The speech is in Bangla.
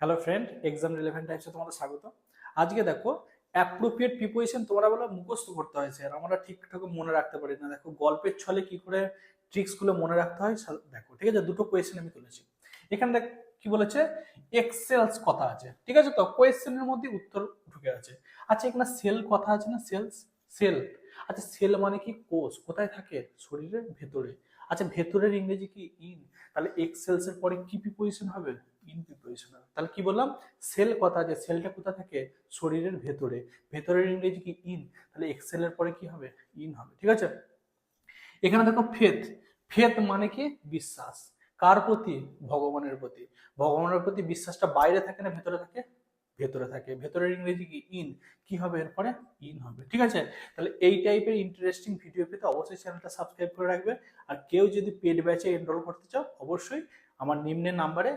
হ্যালো ফ্রেন্ড এক্সাম রিলেভেন্ট টাইপসে তোমাদের স্বাগত। আজকে দেখো অ্যাপ্রোপ্রিয়েট প্রিপোজিশন তোমরা বলো মুখস্থ করতে হয়েছে আর আমরা ঠিকঠাক মনে রাখতে পারি না। দেখো, গল্পের ছলে কি করে ট্রিক্সগুলো মনে রাখতে হয় দেখো, ঠিক আছে? দুটো কোয়েশ্চেন আমি তুলেছি। এখানে দেখ, কি বলেছে? এক্সেলস কথা আছে, ঠিক আছে তো? কোয়েশ্চেনের মধ্যে উত্তর ঢুকে আছে। আচ্ছা এখানে সেল কথা আছে না? সেলস সেল আচ্ছা সেল মানে কি? কোষ। কোথায় থাকে? শরীরের ভেতরে। আচ্ছা ভেতরের ইংরেজি কি? ইন তাহলে এক্সেলস এর পরে কি প্রিপোজিশন হবে? ইন প্রিপোজিশন হবে। তাহলে কি বললাম? সেল কথা, যে সেলটা কোথা থাকে? শরীরের ভেতরে। ভেতরের ইংরেজি কি? ইন তাহলে এক্সেল এর পরে কি হবে? ইন হবে। ঠিক আছে? এখানে দেখো ফেথ ফেথ মানে কি? বিশ্বাস। কার প্রতি? ভগবানের প্রতি। ভগবানের প্রতি বিশ্বাসটা বাইরে থাকে না, ভেতরে থাকে? ভেতরে থাকে। ভেতরের ইংরেজি কি? ইন কি হবে এরপরে? ইন হবে। ঠিক আছে? তাহলে এই টাইপের ইন্টারেস্টিং ভিডিও পেতে অবশ্যই চ্যানেলটা সাবস্ক্রাইব করে রাখবে। আর কেউ যদি পেড ব্যাচে এনরোল করতে চাও, অবশ্যই আমার নিম্নের নাম্বারে